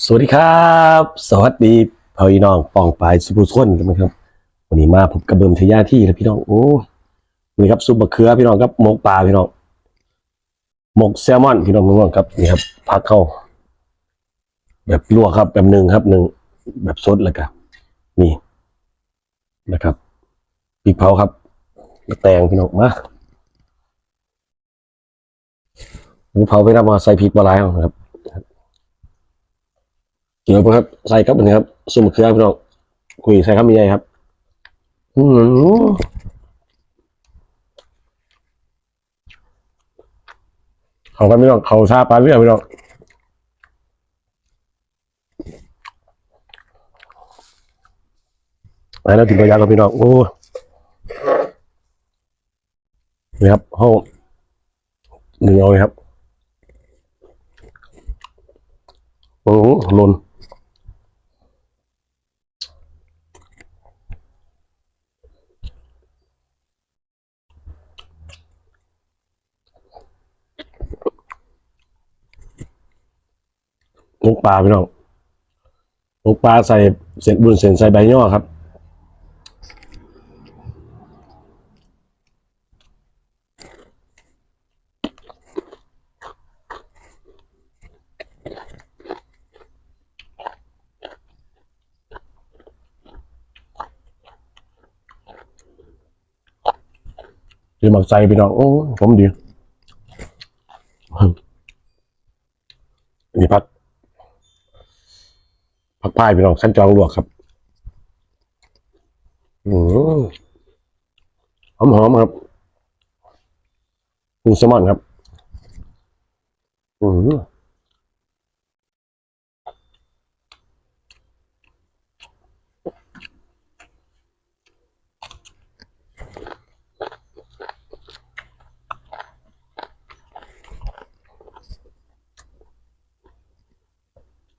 สวัสดีครับ สวัสดีพี่น้องปองปลายสุภุชนนนะครับวันนี้มาพบกับเบิร์มทยาที่นะพี่น้องโอ้นี่ครับซุปมะเขือพี่น้องครับหมกปลาพี่น้องหมกแซลมอนพี่น้องพี่น้องครับนี่ครับพักเข้า แบบลวกครับแบบหนึ่งครับหนึ่งแบบสดเลยครับนี่นะครับพริกเผาครับแล้วแตงพี่น้องมาหมูเผาไปรับมาใส่พริกปลาไหลเอานะครับ เกี่ยวครับใส่ครับอันนี้ครับซุปมะเขือพี่น้องคุยใส่ครับมีใหญ่ครับ อืมเขากันไม่ต้องเขาชาปลาเรืองไม่ต้องไปแล้วถึงตัวยากับพี่น้องโอ้นี่ครับห้องหนึ่งเอาเลยครับโอ้โหหล่น ลูกปลาพี่น้องลูกปลาใส่เศษบุญเศษใส่ใบย่อครับคือหมักใจพี่น้องโอ้ผมดีนี่พัก พักพายพี่น้องขั้นจองลวกครับ อืมหอมหอมๆครับปูแซลมอนครับ อืม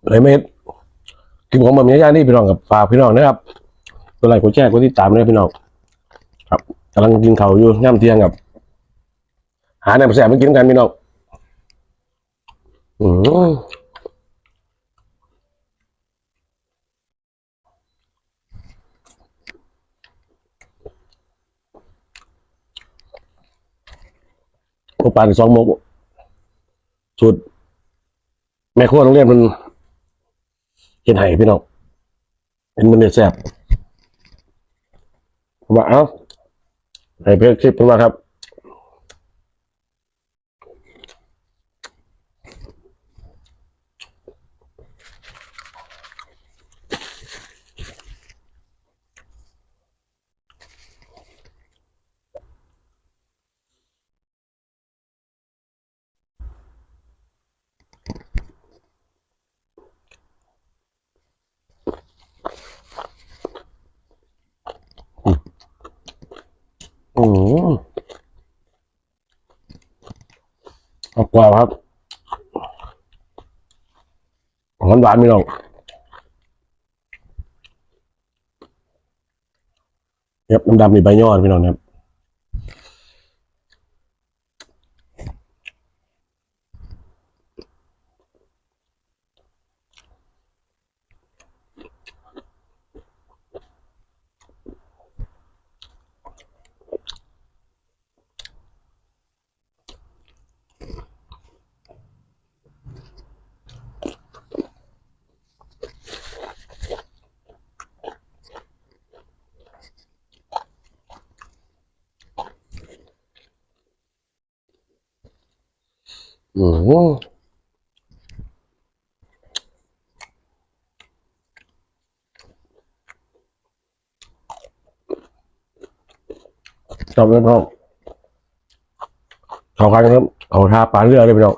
เลยเม็ด กินของแบบนี้ย่านี่พี่น้องกับฝากพี่น้องนะครับตัวไรกดแชร์กดติดตามด้วยพี่น้องครับกำลังกินเขาวอยู่ย่ำเที่ยงกับ หาในประแสมากินกันพี่น้องอืมโอปานสองโมกสุดแม่ครัวโรงเรียนมัน เห็นไห้พี่น้องเห็นมันเดือดแสบว่าเอ้าให้เพื่อนคลิปผมว่าครับ อืม ว้ากว่าครับหวานหวานไม่ลงครับน้ำดำมีใบยอดพี่น้องนะครับ อืมชอบเล่นห้องเขาคันครับขอทาปลาเรือเลยพี่น้อง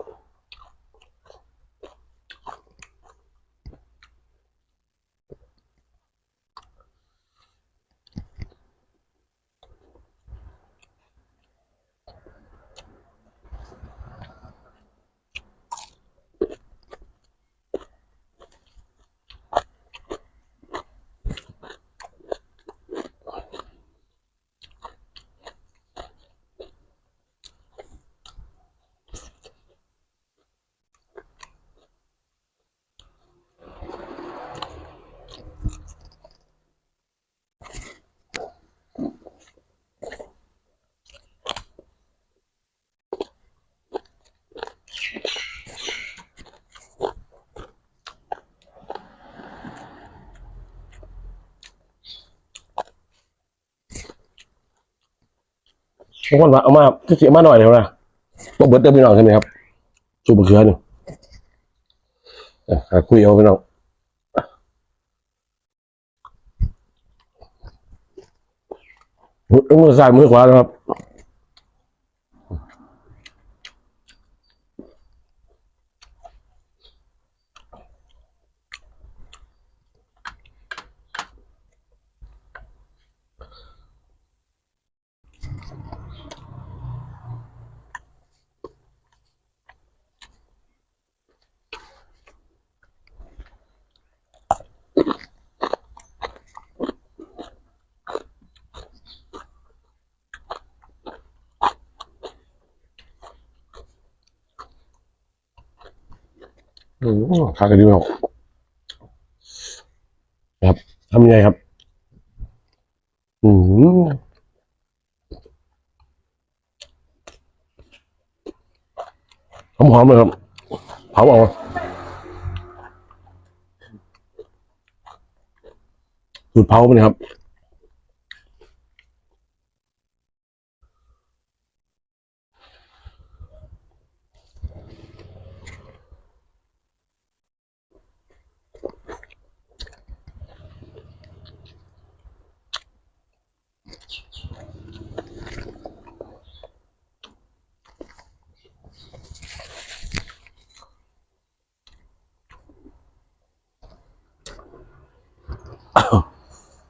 บางคนว่าเอามาเสียมาหน่อยเดียวนะต้องเบิร์ดเติมพี่น้องใช่ไหมครับสูบมะเขือหนึ่งคุยเอาพี่น้องมือมือซ้ายมือขวานะครับ อืมขากระดิ่งครับทำยังไงครับ อืมหอมๆเลยครับเผาเอาสูตรเผามันครับ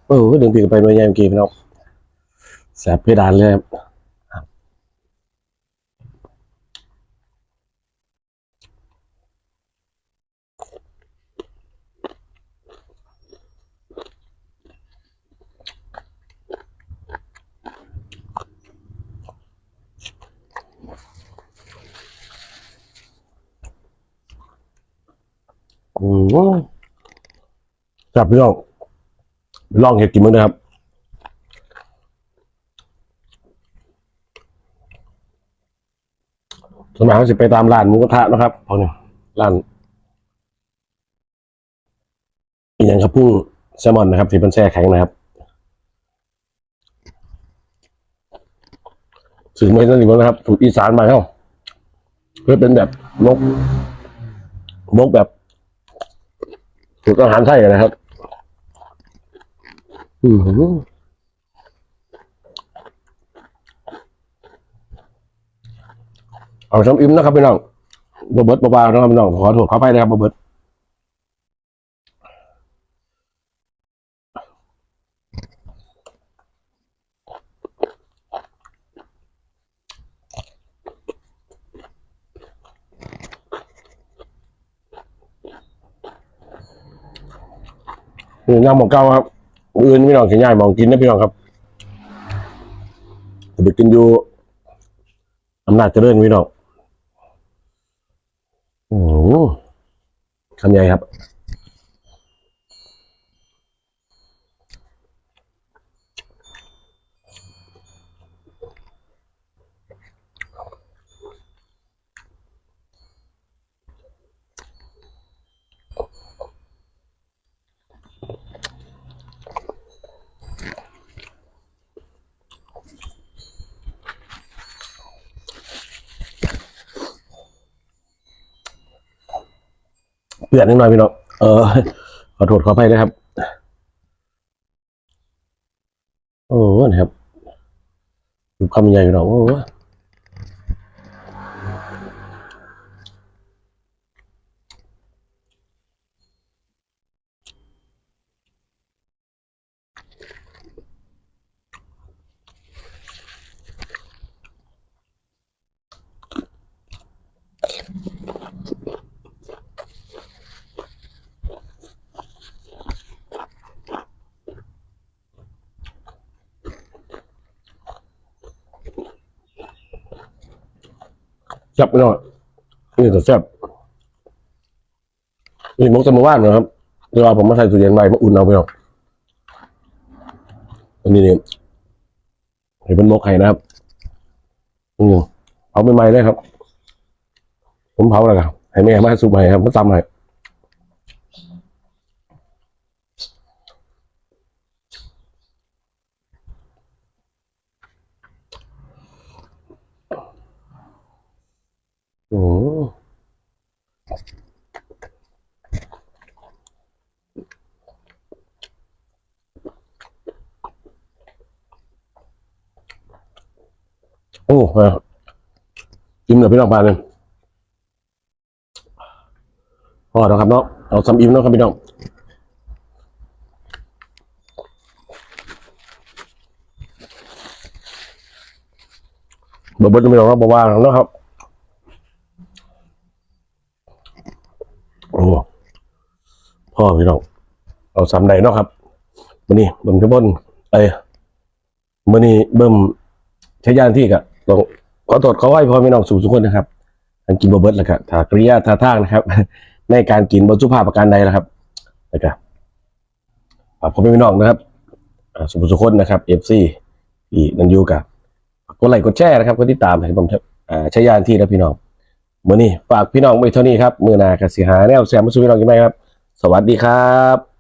เออดึงปีกไปหน่วยใหญ่เมื่อกี้พี่น้องแสบเพดานเลยครับอืมจับพี่น้อง ลองเห็ดกินมั้งนะครับสมัยเขาจะไปตามร้านหมูกระทะนะครับพอเนี่ยร้านอีกอย่างครับพุ่งแซลมอนนะครับที่เป็นแช่แข็งนะครับถึงไม่นั่นอีกแล้วนะครับถูกอีสานมาเข้าเพื่อเป็นแบบมกมกแบบถูกอาหารไทยนะครับ อือหือเอาช้ำอิ่มนะครับพี่น้องบเบิร์ตเบาๆนะครับพี่น้องขอโทษขออภัยนะครับบเบิร์ตนี่ย่างหมองเก้าครับ ออื่นพี่น้องสิย่ายมองกินนะพี่น้องครับจะไปกินอยู่อำนาจเจริญพี่น้องโอ้โหคำใหญ่ครับ เปลี่ยนนิดหน่อยพี่น้องเออขอโทษขออภัยนะครับ โอ้นะครับดูคำใหญ่พี่น้องโอ้ จับพี่น้องนี่แต่แซ่บนี่มกจะมาว่านนะครับเดี๋ยวเอาผมมาใส่ตู้เย็นไว้มาอุ่นเอาพี่น้องอันนี้เนี่ยเห็นเป็นมกไข่นะครับอืมเผาใหม่ๆได้ครับ ผมเผาแล้วครับให้แม่มาซุปใหม่ครับมาตำใหม โอ้เออิ่มเลยพี่น้องปลาเนี่ยพอแล้วครับเนาะเอาซ้ำอิ่มเนาะครับพี่น้องบเบิดไม่หรอกครับบว่างเนาะครับโอ้พ่อพี่น้องเอาสามใดเนาะครับมันนี่เบิ่มจะบนเอ้ยมันนี่เบิ่มใช้ยานที่กะ ต้องขอโทษขอไหว้พ่อพี่น้องสู่ทุกคนนะครับอันกินบเบิดแล้วก็ถ้ากริยาท่าทางนะครับ ในการกินบนสุภาพประการใดนะครับแล้วก็ฝากพ่อพี่น้องนะครับสุภาพทุกคนนะครับเอฟซีที่นั่นยูกับกดไลค์กดแชร์นะครับกดติดตามให้ผมอ่าใช้ยานที่แล้วพี่น้องมื่อนี้ฝากพี่น้องไว้เท่านี้ครับ มือหนากสิหาแนวแซมมาสู่พี่น้องกันไหมครับ สวัสดีครับ